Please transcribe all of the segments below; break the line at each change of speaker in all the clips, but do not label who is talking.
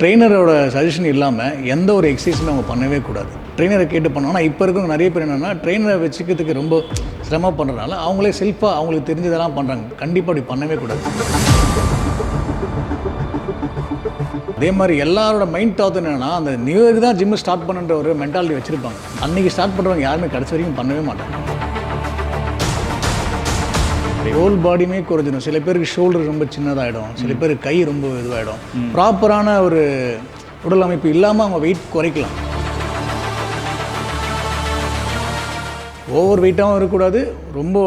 ட்ரெயினரோட suggestion இல்லாமல் எந்த ஒரு எக்ஸசைஸுமே அவங்க பண்ணவே கூடாது ட்ரெயினரை கேட்டு பண்ணோம்னா இப்போ இருக்கிறவங்க நிறைய பேர் என்னென்னா ட்ரெயினரை வச்சுக்கிறதுக்கு ரொம்ப சிரமம் பண்ணுறதுனால அவங்களே செல்ஃபாக அவங்களுக்கு தெரிஞ்சதெல்லாம் பண்ணுறாங்க கண்டிப்பாக அப்படி பண்ணவே கூடாது அதே மாதிரி எல்லாரோட மைண்ட் தாட் என்னென்னா அந்த நியூ இயர் தான் ஜிம்மு ஸ்டார்ட் பண்ணுன்ற ஒரு மென்டாலிட்டி வச்சுருப்பாங்க அன்றைக்கி ஸ்டார்ட் பண்ணுறவங்க யாருமே கடைசி வரைக்கும் பண்ணவே மாட்டாங்க ஹோல் பாடியுமே குறைஞ்சிடும் சில பேருக்கு ஷோல்டர் ரொம்ப சின்னதாகிடும் சில பேருக்கு கை ரொம்ப இதுவாகிடும் ப்ராப்பரான ஒரு உடல் அமைப்பு இல்லாமல் அவங்க வெயிட் குறைக்கலாம் ஓவர் வெயிட்டாகவும் இருக்கக்கூடாது ரொம்ப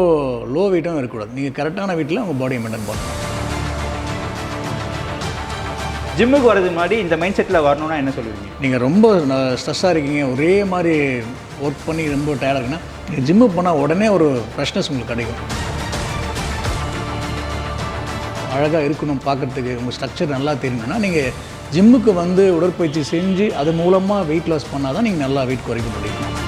லோ வெயிட்டாகவும் இருக்கக்கூடாது நீங்கள் கரெக்டான வெயிட்டில் அவங்க பாடியை மெயின்டைன் பண்ணணும்
ஜிம்முக்கு வரது முன்னாடி இந்த மைண்ட் செட்டில் வரணும்னா என்ன சொல்லுவீங்க
நீங்கள் ரொம்ப ஸ்ட்ரெஸ்ஸாக இருக்கீங்க ஒரே மாதிரி ஒர்க் பண்ணி ரொம்ப டயர்டாக இருக்குன்னா நீங்கள் ஜிம்முக்கு போனால் உடனே ஒரு ஃப்ரெஷ்னஸ் உங்களுக்கு கிடைக்கும் அழகாக இருக்கணும் பார்க்குறதுக்கு உங்கள் ஸ்ட்ரக்சர் நல்லா தெரியணும்னா நீங்கள் ஜிம்முக்கு வந்து உடற்பயிற்சி செஞ்சு அது மூலமாக வெயிட் லாஸ் பண்ணால் தான் நீங்கள் நல்லா வெயிட் குறைக்க முடியும்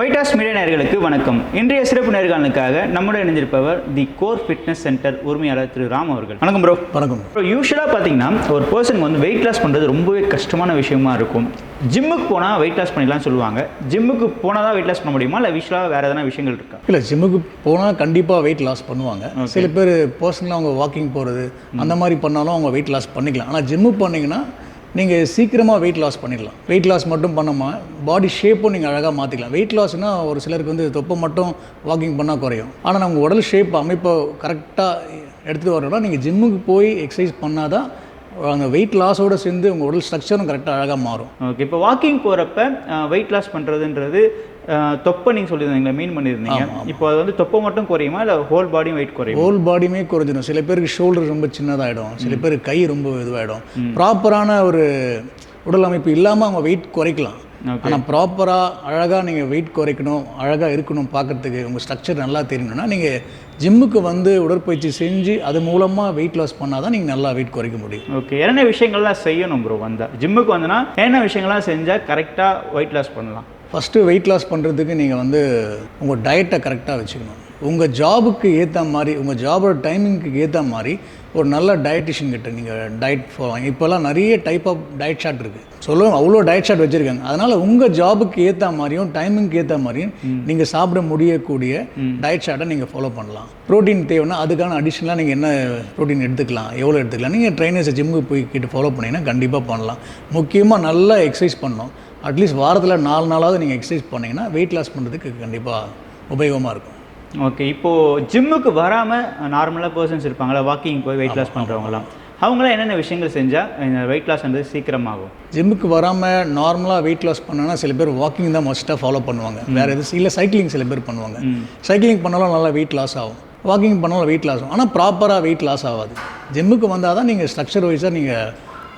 ஒயிட்டாஸ் மீடியா நேர்களுக்கு வணக்கம் இன்றைய சிறப்பு நேர்காணலுக்காக நம்முடன் இணைஞ்சிருப்பவர் தி கோர் ஃபிட்னஸ் சென்டர் உரிமையாளர் திரு ராம் அவர்கள் வணக்கம் ப்ரோ வணக்கம் ப்ரோ யூஸ்வலாக பார்த்தீங்கன்னா ஒரு பர்சன் வந்து வெயிட் லாஸ் பண்ணுறது ரொம்பவே கஷ்டமான விஷயமா இருக்கும் ஜிம்முக்கு போனால் வெயிட் லாஸ் பண்ணிடலாம் சொல்லுவாங்க ஜிம்முக்கு போனால் தான் வெயிட் லாஸ் பண்ண முடியுமா இல்லை யூஸ்வலாக வேறு எதனா விஷயங்கள் இருக்கா
இல்லை ஜிம்முக்கு போனால் கண்டிப்பாக வெயிட் லாஸ் பண்ணுவாங்க சில பேர் பர்சனலாக அவங்க வாக்கிங் போகிறது அந்த மாதிரி பண்ணாலும் அவங்க வெயிட் லாஸ் பண்ணிக்கலாம் ஆனால் ஜிம்முக்கு போனீங்கன்னா நீங்கள் சீக்கிரமாக வெயிட் லாஸ் பண்ணிடலாம் வெயிட் லாஸ் மட்டும் பண்ணாமல் பாடி ஷேப்பும் நீங்கள் அழகாக மாற்றிக்கலாம் வெயிட் லாஸ்னால் ஒரு சிலருக்கு வந்து தொப்பை மட்டும் வாக்கிங் பண்ணால் குறையும் ஆனால் நம்ம உடல் ஷேப் அமைப்பை கரெக்டாக எடுத்துகிட்டு வரணும்னா நீங்கள் ஜிம்முக்கு போய் எக்ஸசைஸ் பண்ணால் தான் அந்த வெயிட் லாஸோடு சேர்ந்து உங்கள் உடல் ஸ்ட்ரக்சரும் கரெக்டாக அழகாக மாறும்
ஓகே இப்போ வாக்கிங் போகிறப்ப வெயிட் லாஸ் பண்ணுறதுன்றது தொப்பை நீங்கள் சொல்லியிருந்தீங்களா மீன் பண்ணியிருந்தீங்க இப்போ அது வந்து தொப்பை மட்டும் குறையுமா இல்லை ஹோல் பாடியும் வெயிட் குறையும்
ஹோல் பாடியுமே குறைஞ்சிடும் சில பேருக்கு ஷோல்டர் ரொம்ப சின்னதாகிடும் சில பேருக்கு கை ரொம்ப இதுவாகிடும் ப்ராப்பரான ஒரு உடல் அமைப்பு இல்லாமல் அவங்க வெயிட் குறைக்கலாம் ஆனால் ப்ராப்பராக அழகாக நீங்கள் வெயிட் குறைக்கணும் அழகாக இருக்கணும் பார்க்குறதுக்கு உங்கள் ஸ்ட்ரக்சர் நல்லா தெரியணும்னா நீங்கள் ஜிம்முக்கு வந்து உடற்பயிற்சி செஞ்சு அது மூலமாக வெயிட் லாஸ் பண்ணால் தான் நீங்கள் நல்லா வெயிட் குறைக்க முடியும்
ஓகே என்னென்ன விஷயங்கள்லாம் செய்யணும் ப்ரோ வந்தால் ஜிம்முக்கு வந்தனா என்னென்ன விஷயங்கள்லாம் செஞ்சால் கரெக்டாக வெயிட் லாஸ் பண்ணலாம்
ஃபஸ்ட்டு வெயிட் லாஸ் பண்ணுறதுக்கு நீங்கள் வந்து உங்கள் டயட்டை கரெக்டாக வச்சுக்கணும் உங்கள் ஜாபுக்கு ஏற்ற மாதிரி உங்கள் ஜாபோட டைமிங்க்கு ஏற்ற மாதிரி ஒரு நல்ல டயட்டிஷியன் கிட்ட நீங்கள் டயட் போகலாம் இப்போல்லாம் நிறைய டைப் ஆஃப் டயட் ஷாட் இருக்குது சொல்லுவோம் அவ்வளோ டயட் ஷாட் வச்சுருக்காங்க அதனால் உங்கள் ஜாபுக்கு ஏற்ற மாதிரியும் டைமிங்க்கு ஏற்ற மாதிரியும் நீங்கள் சாப்பிட முடியக்கூடிய டயட் ஷாட்டை நீங்கள் ஃபாலோ பண்ணலாம் ப்ரோட்டீன் தேவைன்னா அதுக்கான அடிஷனலாக நீங்கள் என்ன ப்ரோட்டீன் எடுத்துக்கலாம் எவ்வளோ எடுத்துக்கலாம் நீங்கள் ட்ரைனர்ஸை ஜிம்முக்கு போய் கிட்ட ஃபாலோ பண்ணிங்கன்னா கண்டிப்பாக பண்ணலாம் முக்கியமாக நல்லா எக்ஸசைஸ் பண்ணோம் அட்லீஸ்ட் வாரத்தில் நாலு நாளாவது நீங்கள் எக்ஸசைஸ் பண்ணிங்கன்னா வெயிட் லாஸ் பண்ணுறதுக்கு கண்டிப்பாக உபயோகமாக இருக்கும்
ஓகே இப்போது ஜிம்முக்கு வராமல் நார்மலாக பர்சன்ஸ் இருப்பாங்களா வாக்கிங் போய் வெயிட் லாஸ் பண்ணுறவங்களாம் அவங்களாம் என்னென்ன விஷயங்கள் செஞ்சால் இந்த வெயிட் லாஸ் வந்து சீக்கிரமாகும்
ஜிம்முக்கு வராமல் நார்மலாக வெயிட் லாஸ் பண்ணனா சில பேர் வாக்கிங் தான் மஸ்ட்டாக ஃபாலோ பண்ணுவாங்க வேறு எதுவும் இல்லை சைக்கிளிங் சில பேர் பண்ணுவாங்க சைக்கிளிங் பண்ணாலும் நல்லா வெயிட் லாஸ் ஆகும் வாக்கிங் பண்ணாலும் வெயிட் லாஸ் ஆகும் ஆனால் ப்ராப்பராக வெயிட் லாஸ் ஆகாது ஜிம்முக்கு வந்தால் தான் நீங்கள் ஸ்ட்ரக்சர் வைஸாக நீங்கள்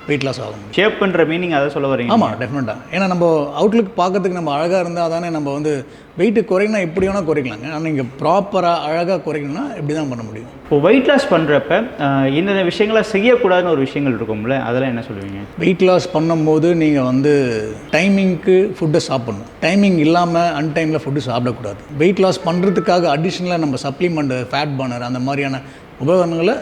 வெயிட் லாஸ் ஆகும்
ஷேப் பண்ணுற மீனிங் அதை சொல்ல வரீங்க
ஆமாம் டெஃபினட்டாக ஏன்னா நம்ம அவுட்லுக் பார்க்கறதுக்கு நம்ம அழகாக இருந்தால் தானே நம்ம வந்து வெயிட்டு குறைனா எப்படி வேணால் குறைக்கலாங்க ஆனால் நீங்கள் ப்ராப்பராக அழகாக குறைக்கணும்னா இப்படி தான் பண்ண முடியும்
இப்போ வெயிட் லாஸ் பண்ணுறப்ப இந்த விஷயங்களை செய்யக்கூடாதுன்னு ஒரு விஷயங்கள் இருக்கும்ல அதெல்லாம் என்ன சொல்லுவீங்க
வெயிட் லாஸ் பண்ணும்போது நீங்கள் வந்து டைமிங்க்கு ஃபுட்டை சாப்பிடணும் டைமிங் இல்லாமல் அன்டைமில் ஃபுட்டு சாப்பிடக்கூடாது வெயிட் லாஸ் பண்ணுறதுக்காக அடிஷ்னலாக நம்ம சப்ளிமெண்ட் ஃபேட் பர்னர் அந்த மாதிரியான உபகரணங்களை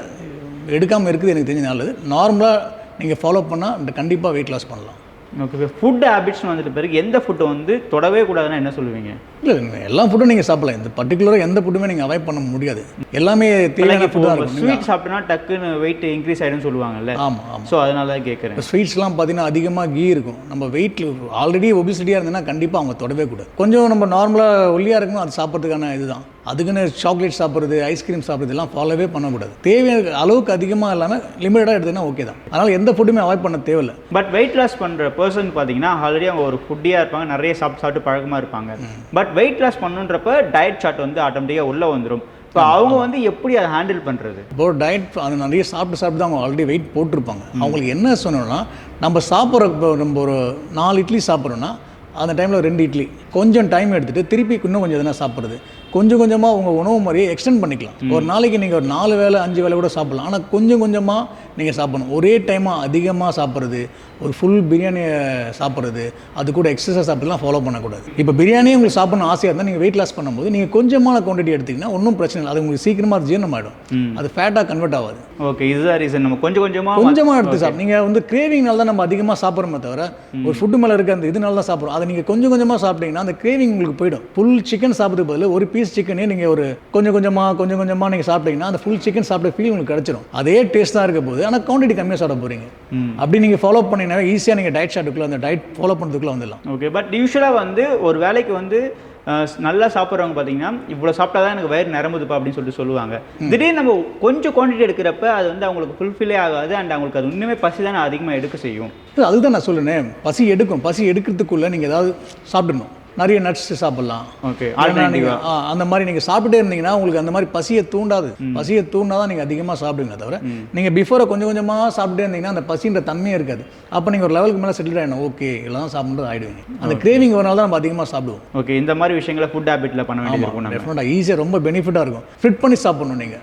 எடுக்காமல் இருக்குது எனக்கு தெரிஞ்ச நல்லது நார்மலாக நீங்கள் ஃபாலோ பண்ணால் இந்த கண்டிப்பாக வெயிட் லாஸ் பண்ணலாம்
ஓகே ஃபுட் ஹேபிட்ஸ்னு வந்துட்டு பிறகு எந்த ஃபுட்டை வந்து தொடவே கூடாதுன்னா என்ன சொல்லுவீங்க
இல்லை எல்லா ஃபுட்டும் நீங்கள் சாப்பிடலாம் இந்த பர்டிகுலராக எந்த ஃபுட்டுமே நீங்கள் அவாய்ட் பண்ண முடியாது எல்லாமே
தேவையான ஃபுட்டாக இருக்கும் ஸ்வீட் சாப்பிட்டோன்னா டக்குன்னு வெயிட் இன்க்ரீஸ் ஆகிடும்னு சொல்லுவாங்கல்ல ஆமாம் ஆமாம் ஸோ அதனால தான் கேட்குறேன்
ஸ்வீட்ஸ்லாம் பார்த்தீங்கன்னா அதிகமாக கீ இருக்கும் நம்ம வெயிட் ஆல்ரெடி ஒபிசிட்டியாக இருந்ததுன்னா கண்டிப்பாக அவங்க தொடவே கூடாது கொஞ்சம் நம்ம நார்மலாக ஒல்லியாக இருக்கணும் அது சாப்பிட்றதுக்கான இதுதான் அதுக்குன்னு சாக்லேட் சாப்பிட்றது ஐஸ்கிரீம் சாப்பிட்றது எல்லாம் ஃபாலோவே பண்ணக்கூடாது தேவையான அளவுக்கு அதிகமாக இல்லாமல் லிமிட்டடாக எடுத்துன்னா ஓகே தான் அதனால் எந்த ஃபுட்டுமே அவாய்ட் பண்ண தேவையில்லை
பட் வெயிட் லாஸ் பண்ணுற பர்சன் பார்த்தீங்கன்னா ஆல்ரெடி அவங்க ஒரு ஃபுட்டியாக இருப்பாங்க நிறைய சாப்பிட்டு சாப்பிட்டு பழக்கமாக இருப்பாங்க பட் வெயிட் லாஸ் பண்ணுன்றப்ப டயட் சார்ட் வந்து ஆட்டோமேட்டிக்காக உள்ளே வந்துடும் இப்போ அவங்க வந்து எப்படி அதை ஹேண்டில் பண்ணுறது
இப்போ டயட் அது நிறைய சாப்பிட்டு சாப்பிட்டு தான் அவங்க ஆல்ரெடி வெயிட் போட்டிருப்பாங்க அவங்களுக்கு என்ன சொன்னோன்னா நம்ம சாப்பிட்ற நம்ம ஒரு நாலு இட்லி சாப்பிட்றோன்னா அந்த டைமில் ரெண்டு இட்லி கொஞ்சம் டைம் எடுத்துகிட்டு திருப்பி இன்னும் கொஞ்சம் எதனா சாப்பிட்றது கொஞ்சம் கொஞ்சமாக உங்கள் உணவு முறையை எக்ஸ்டெண்ட் பண்ணிக்கலாம் ஒரு நாளைக்கு நீங்கள் ஒரு நாலு வேலை அஞ்சு வேலை கூட சாப்பிடலாம் ஆனால் கொஞ்சம் கொஞ்சமாக நீங்கள் சாப்பிடணும் ஒரே டைமாக அதிகமாக சாப்பிட்றது ஒரு ஃபுல் பிரியாணியை சாப்பிட்றது அது கூட எக்ஸசைஸ் சாப்பிட்லாம் ஃபாலோ பண்ணக்கூடாது இப்போ பிரியாணியே உங்களுக்கு சாப்பிடணும் ஆசையாக இருந்தால் நீங்கள் வெயிட் லாஸ் பண்ணும்போது நீங்கள் கொஞ்சமான குவான்டிட்டி எடுத்திங்கன்னா ஒன்றும் பிரச்சனை இல்லை அது உங்களுக்கு சீக்கிரமாக ஜீர்ணம் ஆகிடும் அது ஃபேட்டாக கன்வெர்ட் ஆகாது
ஓகே இதுதான் ரீசன் நம்ம கொஞ்சம் கொஞ்சமாக
கொஞ்சமாக எடுத்து சாப்பிடும் நீங்கள் வந்து கிரேவிங்னால தான் நம்ம அதிகமாக சாப்பிட்றோமே தவிர ஒரு ஃபுட்டு மேலே இருக்க அந்த இதனால தான் சாப்பிட்றோம் அதை நீங்கள் கொஞ்சம் கொஞ்சமாக சாப்பிட்டீங்கன்னா அந்த கிரேவிங் உங்களுக்கு போயிடும் ஃபுல் சிக்கன் சாப்பிட்டு பதில் ஒரு பீ பீஸ் சிக்கனே நீங்கள் ஒரு கொஞ்சம் கொஞ்சமாக கொஞ்சம் கொஞ்சமாக நீங்கள் சாப்பிட்டீங்கன்னா அந்த ஃபுல் சிக்கன் சாப்பிட்ட ஃபீல் உங்களுக்கு கிடைச்சிடும் அதே டேஸ்ட் தான் இருக்க போது ஆனால் குவான்டிட்டி கம்மியாக சாப்பிட போகிறீங்க அப்படி நீங்கள் ஃபாலோ பண்ணினா ஈஸியாக நீங்கள் டயட் ஷாட்டுக்குள்ளே அந்த டயட் ஃபாலோ பண்ணுறதுக்குள்ள வந்துடலாம்
ஓகே பட் யூஸ்வலாக வந்து ஒரு வேலைக்கு வந்து நல்லா சாப்பிட்றவங்க பார்த்தீங்கன்னா இவ்வளோ சாப்பிட்டா தான் எனக்கு வயிறு நிரம்புதுப்பா அப்படின்னு சொல்லிட்டு சொல்லுவாங்க திடீர்னு நம்ம கொஞ்சம் குவான்டிட்டி எடுக்கிறப்ப அது வந்து அவங்களுக்கு ஃபுல்ஃபில்லே ஆகாது அண்ட் அவங்களுக்கு அது இன்னுமே பசி தான் அதிகமாக எடுக்க செய்யும்
அதுதான் நான் சொல்லுனேன் பசி எடுக்கும் பசி எடுக்கிறதுக்குள்ளே நீங்கள் ஏதாவது சாப்பிடணும் நிறைய நட்ஸ் சாப்பிடலாம் ஓகே அந்த மாதிரி நீங்க சாப்பிட்டே இருந்தீங்கன்னா உங்களுக்கு அந்த மாதிரி பசியை தூண்டாது பசியை தூண்டாதான் நீங்க அதிகமா சாப்பிடுங்க தவிர நீங்க பிஃபோரை கொஞ்சம் கொஞ்சமா சாப்பிட்டே இருந்தீங்கன்னா அந்த பசின்ற தன்மையே இருக்காது அப்போ நீங்க ஒரு லெவலுக்கு மேல செட்டில் ஆகிடும் ஓகே இதெல்லாம் சாப்பிட்றது ஆயிடுவீங்க அந்த கிரேவிங் வரனால தான் நம்ம அதிகமாக சாப்பிடுவோம்
ஓகே இந்த மாதிரி விஷயங்களை ஃபுட் ஹேபிட்ல பண்ண
வேண்டியது ஈஸியாக ரொம்ப பெனிஃபிட்டா இருக்கும் ஃபிட் பண்ணி சாப்பிடணும் நீங்க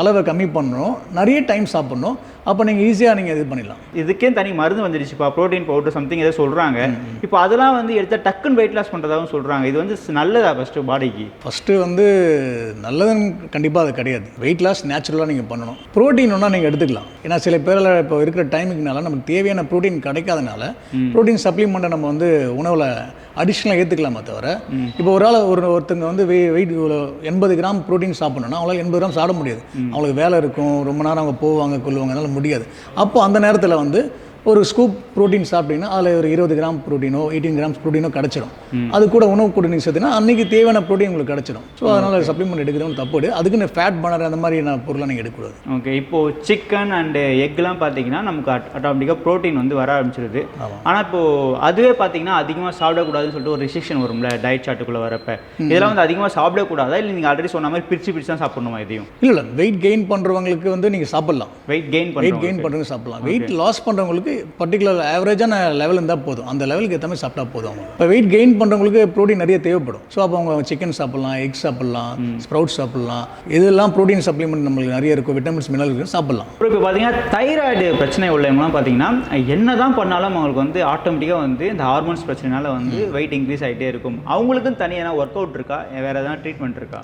அளவை கம்மி பண்ணணும் நிறைய டைம் சாப்பிடணும் அப்போ நீங்கள் ஈஸியாக நீங்கள் இது பண்ணிடலாம்
இதுக்கே தனி மருந்து இப்போ ப்ரோட்டீன் பவுடர் சம்திங் ஏதோ சொல்கிறாங்க இப்போ அதெல்லாம் வந்து எடுத்தால் டக்குன்னு வெயிட் லாஸ் பண்ணுறதா நல்லதாகவும் சொல்கிறாங்க இது வந்து நல்லதா ஃபஸ்ட்டு பாடிக்கு
ஃபஸ்ட்டு வந்து நல்லதுன்னு கண்டிப்பாக அது கிடையாது வெயிட் லாஸ் நேச்சுரலாக நீங்கள் பண்ணணும் ப்ரோட்டீன் ஒன்றா நீங்கள் எடுத்துக்கலாம் ஏன்னா சில பேரில் இப்போ இருக்கிற டைமிங்னால நமக்கு தேவையான ப்ரோட்டீன் கிடைக்காதனால ப்ரோட்டீன் சப்ளிமெண்ட்டை நம்ம வந்து உணவில் அடிஷ்னலாக ஏற்றுக்கலாமே தவிர இப்போ ஒரு ஆள் ஒரு ஒருத்தங்க வந்து வெயிட் எண்பது கிராம் ப்ரோட்டீன் சாப்பிட்ணுன்னா அவங்களால எண்பது கிராம் சாப்பிட முடியாது அவங்களுக்கு வேலை இருக்கும் ரொம்ப நேரம் அவங்க போவாங்க கொள்வாங்க அதனால் முடியாது அப்போ அந்த நேரத்தில் வந்து ஒரு ஸ்கூப் ப்ரோட்டீன் சாப்பிட்டீங்கன்னா அதில் ஒரு இருபது கிராம் ப்ரோட்டீனோ எயிட்டீன் கிராம்ஸ் ப்ரோட்டீனோ கிடச்சிடும் அது கூட உணவு கூட நீங்கள் சேர்த்துனா அன்றைக்கி தேவையான ப்ரோட்டீன் உங்களுக்கு கிடச்சிடும் ஸோ அதனால் சப்ளிமெண்ட் எடுக்கிறவங்க தப்பு இல்லை அதுக்குன்னு ஃபேட் பண்ணுற அந்த மாதிரி நான் பொருளை நீங்கள் எடுக்கக்கூடாது
ஓகே இப்போது சிக்கன் அண்டு எக்லாம் பார்த்தீங்கன்னா நமக்கு ஆட்டோமேட்டிக்காக ப்ரோட்டீன் வந்து வர ஆரம்பிச்சிருது ஆனால் இப்போது அதுவே பார்த்தீங்கன்னா அதிகமாக சாப்பிடக்கூடாதுன்னு சொல்லிட்டு ஒரு ரிஸ்ட்ரிக்ஷன் வரும்ல டயட் சாட்டுக்குள்ளே வரப்போ இதெல்லாம் வந்து அதிகமாக சாப்பிடக்கூடாது இல்லை நீங்கள் ஆல்ரெடி சொன்ன மாதிரி பிரித்து பிரித்து தான் சாப்பிடணுமா இதையும்
இல்லை இல்லை வெயிட் கெயின் பண்ணுறவங்களுக்கு வந்து நீங்கள் சாப்பிட்லாம்
வெயிட் கெயின் வெயிட்
கெயின் பண்ணுறவங்க சாப்பிட்லாம் வெயிட் லாஸ் பண்ணுறவங்களுக்கு அவங்களுக்கு பர்டிகுலர் ஆவரேஜான லெவல் இருந்தால் போதும் அந்த லெவலுக்கு ஏற்ற மாதிரி சாப்பிட்டா போதும் அவங்க இப்போ வெயிட் கெயின் பண்ணுறவங்களுக்கு ப்ரோட்டீன் நிறைய தேவைப்படும் ஸோ அப்போ அவங்க சிக்கன் சாப்பிட்லாம் எக் சாப்பிட்லாம் ஸ்ப்ரவுட் சாப்பிட்லாம் இதெல்லாம் ப்ரோட்டீன் சப்ளிமெண்ட் நம்மளுக்கு நிறைய இருக்கும் விட்டமின்ஸ் மினரல் இருக்கும் சாப்பிட்லாம்
இப்போ இப்போ பார்த்தீங்கன்னா தைராய்டு பிரச்சனை உள்ளவங்களாம் பார்த்தீங்கன்னா என்ன தான் பண்ணாலும் அவங்களுக்கு வந்து ஆட்டோமேட்டிக்காக வந்து இந்த ஹார்மோன்ஸ் பிரச்சனைனால வந்து வெயிட் இன்க்ரீஸ் ஆகிட்டே இருக்கும் அவங்களுக்கும் தனியாக ஒர்க் அவுட் இருக்கா வேறு எதனா ட்ரீட்மெண்ட் இருக்கா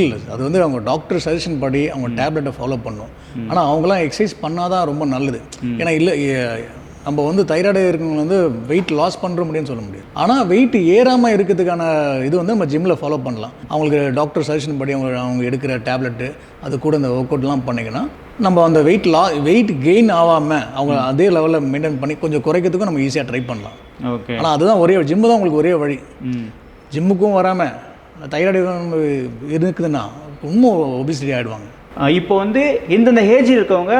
இல்லை அது வந்து அவங்க டாக்டர் சஜஷன் படி அவங்க டேப்லெட்டை ஃபாலோ பண்ணும் ஆனால் அவங்களாம் எக்ஸசைஸ் பண்ணால் தான் ரொம்ப நல்லது ஏன்னா இல்லை நம்ம வந்து தைராய்டு இருக்கிறவங்க வந்து வெயிட் லாஸ் பண்ணுற முடியும்னு சொல்ல முடியாது ஆனால் வெயிட் ஏறாமல் இருக்கிறதுக்கான இது வந்து நம்ம ஜிம்மில் ஃபாலோ பண்ணலாம் அவங்களுக்கு டாக்டர் சஜஷன் படி அவங்க அவங்க எடுக்கிற டேப்லெட்டு அது கூட இந்த ஒர்க் அவுட்லாம் பண்ணிங்கன்னா நம்ம அந்த வெயிட் லா வெயிட் கெயின் ஆகாமல் அவங்க அதே லெவலில் மெயின்டைன் பண்ணி கொஞ்சம் குறைக்கிறதுக்கும் நம்ம ஈஸியாக ட்ரை பண்ணலாம் ஓகே ஆனால் அதுதான் ஒரே ஜிம்மு தான் உங்களுக்கு ஒரே வழி ஜிம்முக்கும் வராமல் தைராய்டு நம்ம இருக்குதுன்னா ரொம்ப ஒபிசிட்டி ஆகிடுவாங்க
இப்போ வந்து இந்தந்த ஏஜ் இருக்கவங்க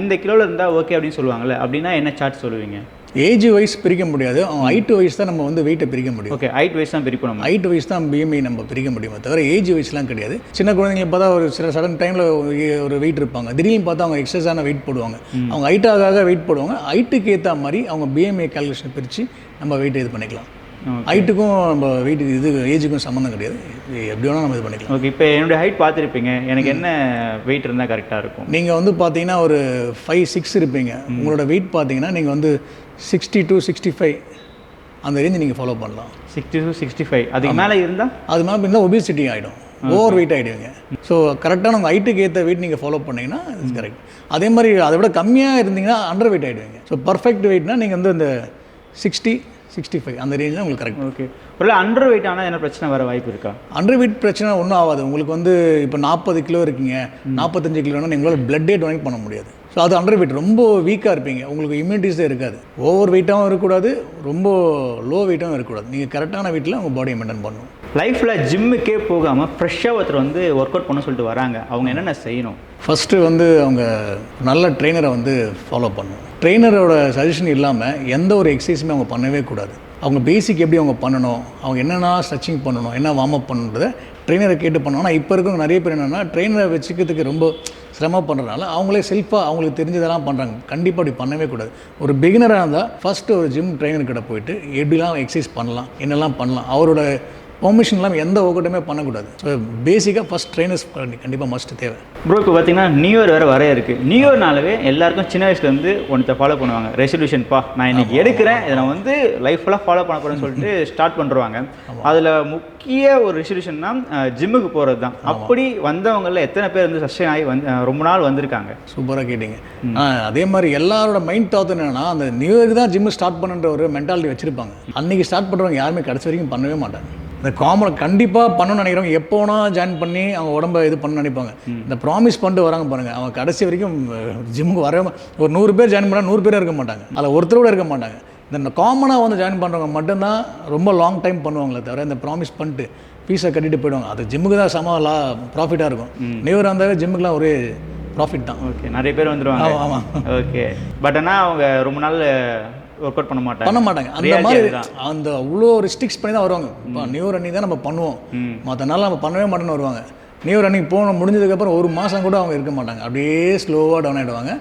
இந்த கிலோவில் இருந்தால் ஓகே அப்படின்னு சொல்லுவாங்கள்ல அப்படின்னா என்ன சார்ட் சொல்லுவீங்க
ஏஜ் வைஸ் பிரிக்க முடியாது ஹைட் வைஸ் தான் நம்ம வந்து வெயிட்டை பிரிக்க முடியும்
ஓகே ஹைட் வைஸ் தான் பிரிக்கணும்
ஹைட் வைஸ் தான் பிஎம்ஐ நம்ம பிரிக்க முடியுமா தவிர ஏஜ் வைஸ்லாம் கிடையாது சின்ன குழந்தைங்க பார்த்தா ஒரு சில சடன் டைமில் ஒரு வெயிட் இருப்பாங்க திடீர்னு பார்த்தா அவங்க எக்ஸசான வெயிட் போடுவாங்க அவங்க ஹைட்டாக வெயிட் போடுவாங்க ஹைட்டுக்கு ஏற்ற மாதிரி அவங்க பிஎம்ஐ கால்குலேஷன் பிரித்து நம்ம வெயிட் இது பண்ணிக்கலாம் ஹைட்டுக்கும் நம்ம வெயிட் இது ஏஜுக்கும் சம்மந்தம் கிடையாது எப்படி வேணால் நம்ம இது பண்ணிக்கலாம்
ஓகே இப்போ என்னுடைய ஹைட் பார்த்துருப்பீங்க எனக்கு என்ன வெயிட் இருந்தால் கரெக்டாக இருக்கும்
நீங்கள் வந்து பார்த்தீங்கன்னா ஒரு ஃபைவ் சிக்ஸ் இருப்பீங்க உங்களோட வெயிட் பார்த்தீங்கன்னா நீங்கள் வந்து சிக்ஸ்டி டு சிக்ஸ்டி ஃபைவ் அந்த ரேஞ்சு நீங்கள் ஃபாலோ பண்ணலாம்
சிக்ஸ்டி டூ சிக்ஸ்டி ஃபைவ் அதுக்கு மேலே இருந்தால்
அது மேலே இருந்தால் ஒபிசிட்டி ஆகிடும் ஓவர் வெயிட் ஆகிடுவீங்க ஸோ கரெக்டான உங்கள் ஹைட்டுக்கு ஏற்ற வெயிட் நீங்கள் ஃபாலோ பண்ணிங்கன்னா இட்ஸ் கரெக்ட் அதே மாதிரி அதை விட கம்மியாக இருந்தீங்கன்னா அண்டர் வெயிட் ஆகிடுவீங்க ஸோ பர்ஃபெக்ட் வெயிட்னா நீங்கள் வந்து இந்த சிக்ஸ்டி சிக்ஸ்டி ஃபைவ் அந்த ரேஞ்ச் தான் உங்களுக்கு கரெக்ட்
ஓகே ஒரு அண்டர் வெயிட் ஆனால் என்ன பிரச்சனை வர வாய்ப்பு இருக்கா
அண்டர் வெயிட் பிரச்சனை ஒன்றும் ஆகாது உங்களுக்கு வந்து இப்போ நாற்பது கிலோ இருக்கீங்க நாற்பத்தஞ்சு கிலோனா எங்களால் பிளட்டே டொனேட் பண்ண முடியாது ஸோ அது அண்டர் வெயிட் ரொம்ப வீக்காக இருப்பீங்க உங்களுக்கு இம்யூனிட்டிஸே இருக்காது ஓவர் வெயிட்டாகவும் இருக்கக்கூடாது ரொம்ப லோ வெயிட்டாகவும் இருக்கக்கூடாது நீங்கள் கரெக்டான வீட்டில் உங்கள் பாடியை மெயின்டைன் பண்ணணும்
லைஃப்பில் ஜிம்முக்கே போகாமல் ஃப்ரெஷ்ஷாக ஒருத்தர் வந்து ஒர்க் அவுட் பண்ண சொல்லிட்டு வராங்க அவங்க என்னென்ன செய்யணும்
ஃபஸ்ட்டு வந்து அவங்க நல்ல ட்ரெயினரை வந்து ஃபாலோ பண்ணணும் ட்ரெயினரோட சஜஷன் இல்லாமல் எந்த ஒரு எக்ஸசைஸுமே அவங்க பண்ணவே கூடாது அவங்க பேசிக் எப்படி அவங்க பண்ணணும் அவங்க என்னென்னா ஸ்ட்ரெச்சிங் பண்ணணும் என்ன வார்ம் அப் பண்ணுறத ட்ரெயினரை கேட்டு பண்ணணும் ஆனால் இப்போ இருக்கிற நிறைய பேர் என்னென்னா ட்ரெயினரை வச்சுக்கிறதுக்கு ரொம்ப சிரமம் பண்ணுறதுனால அவங்களே செல்ஃபாக அவங்களுக்கு தெரிஞ்சதெல்லாம் பண்ணுறாங்க கண்டிப்பாக அப்படி பண்ணவே கூடாது ஒரு பிகினராக இருந்தால் ஃபஸ்ட்டு ஒரு ஜிம் கிட்ட போயிட்டு எப்படிலாம் எக்ஸசைஸ் பண்ணலாம் என்னெல்லாம் பண்ணலாம் அவரோட பர்மிஷன் இல்லாமல் எந்த ஒர்க்கவுட்டுமே பண்ணக்கூடாது ஸோ பேசிக்காக ஃபஸ்ட் ட்ரைனர்ஸ் கண்டிப்பாக மஸ்ட் தேவை
ப்ரோ இப்போ பார்த்தீங்கன்னா நியூ இயர் வேறு வரைய இருக்குது நியூ இயர்னாலவே எல்லாருக்கும் சின்ன வயசுலேருந்து ஒன்றை ஃபாலோ பண்ணுவாங்க பா நான் இன்றைக்கி எடுக்கிறேன் இதை நான் வந்து லைஃப் ஃபுல்லாக ஃபாலோ பண்ண போகிறேன்னு சொல்லிட்டு ஸ்டார்ட் பண்ணுறாங்க அதில் முக்கிய ஒரு ரெசல்யூஷன்னா ஜிம்முக்கு போகிறது தான் அப்படி வந்தவங்களில் எத்தனை பேர் வந்து சஸ்டைன் ஆகி வந்து ரொம்ப நாள் வந்திருக்காங்க
சூப்பராக கேட்டிங்க அதே மாதிரி எல்லாரோட மைண்ட் தாட் என்னென்னா அந்த நியூ இயர் தான் ஜிம்மு ஸ்டார்ட் பண்ணுன்ற ஒரு மென்டாலிட்டி வச்சுருப்பாங்க அன்றைக்கி ஸ்டார்ட் பண்ணுறவங்க யாருமே கடைசி வரைக்கும் பண்ணவே மாட்டாங்க இந்த காமன் கண்டிப்பாக பண்ணணும்னு நினைக்கிறவங்க எப்போனா ஜாயின் பண்ணி அவங்க உடம்ப இது பண்ண நினைப்பாங்க இந்த ப்ராமிஸ் பண்ணிட்டு வராங்க பாருங்கள் அவங்க கடைசி வரைக்கும் ஜிம்முக்கு வரவே ஒரு நூறு பேர் ஜாயின் பண்ணால் நூறு பேர் இருக்க மாட்டாங்க அதில் ஒருத்தர் கூட இருக்க மாட்டாங்க இந்த காமனாக வந்து ஜாயின் பண்ணுறவங்க மட்டும்தான் ரொம்ப லாங் டைம் பண்ணுவாங்களே தவிர இந்த ப்ராமிஸ் பண்ணிட்டு ஃபீஸை கட்டிட்டு போயிடுவாங்க அது ஜிம்முக்கு தான் சம லா ப்ராஃபிட்டாக இருக்கும் நியூவர் இருந்தாலே ஜிம்முக்குலாம் ஒரே ப்ராஃபிட் தான்
ஓகே நிறைய பேர் வந்துடுவாங்க ஆமாம் ஓகே பட் ஆனால் அவங்க ரொம்ப நாள் ஒர்க் அவுட் பண்ண மாட்டாங்க
பண்ண மாட்டாங்க அந்த மாதிரி அந்த அவ்வளோ ரிஸ்ட்ரிக்ஸ் பண்ணி தான் வருவாங்க இப்போ நியூ ரன்னிங் தான் நம்ம பண்ணுவோம் மற்ற நாள் நம்ம பண்ணவே மாட்டேன்னு வருவாங்க நியூ ரன்னிங் போன முடிஞ்சதுக்கப்புறம் ஒரு மாதம் கூட அவங்க இருக்க மாட்டாங்க அப்படியே ஸ்லோவாக டவுன் ஆகிடுவாங்க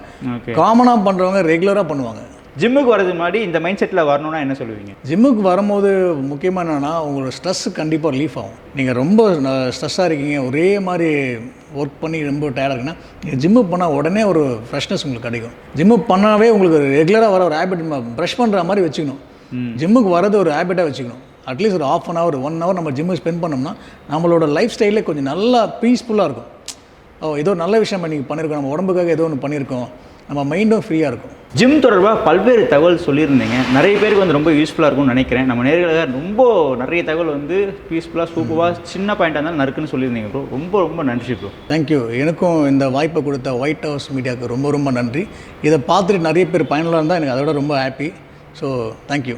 காமனாக பண்ணுறவங்க ரெகுலராக பண்ணுவாங்க
ஜிம்முக்கு வரது முன்னாடி இந்த மைண்ட் செட்டில் வரணும்னா என்ன சொல்லுவீங்க
ஜிம்முக்கு வரும்போது முக்கியமாக என்னென்னா உங்களோட ஸ்ட்ரெஸ் கண்டிப்பாக ரிலீஃப் ஆகும் நீங்கள் ரொம்ப ஸ்ட்ரெஸ்ஸாக இருக்கீங்க ஒரே மாதிரி ஒர்க் பண்ணி ரொம்ப டயர்டாக இருக்குன்னா நீங்கள் ஜிம்மு பண்ணால் உடனே ஒரு ஃப்ரெஷ்னஸ் உங்களுக்கு கிடைக்கும் ஜிம்மு பண்ணாவே உங்களுக்கு ரெகுலராக வர ஒரு ஹேபிட் ப்ரஷ் பண்ணுற மாதிரி வச்சுக்கணும் ஜிம்முக்கு வரது ஒரு ஹேபிட்டாக வச்சுக்கணும் அட்லீஸ்ட் ஒரு half an hour one hour நம்ம ஜிம்மு ஸ்பெண்ட் பண்ணோம்னா நம்மளோட லைஃப் ஸ்டைலே கொஞ்சம் நல்லா பீஸ்ஃபுல்லாக இருக்கும் ஓ ஏதோ நல்ல விஷயம் இன்றைக்கி பண்ணியிருக்கோம் நம்ம உடம்புக்காக ஏதோ ஒன்று பண்ணியிருக்கோம் நம்ம மைண்டும் ஃப்ரீயாக இருக்கும்
ஜிம் தொடர்பாக பல்வேறு தகவல் சொல்லியிருந்தீங்க நிறைய பேருக்கு வந்து ரொம்ப யூஸ்ஃபுல்லாக இருக்கும்னு நினைக்கிறேன் நம்ம நேரில் ரொம்ப நிறைய தகவல் வந்து பீஸ்ஃபுல்லாக சூப்பராக சின்ன பாயிண்டாக இருந்தாலும் நறுக்குன்னு சொல்லியிருந்தீங்க ப்ரோ ரொம்ப ரொம்ப நன்றி ப்ரோ
தேங்க்யூ எனக்கும் இந்த வாய்ப்பை கொடுத்த ஒயிட் ஹவுஸ் மீடியாவுக்கு ரொம்ப ரொம்ப நன்றி இதை பார்த்துட்டு நிறைய பேர் பயனுள்ள இருந்தால் எனக்கு அதோட ரொம்ப ஹாப்பி ஸோ தேங்க்யூ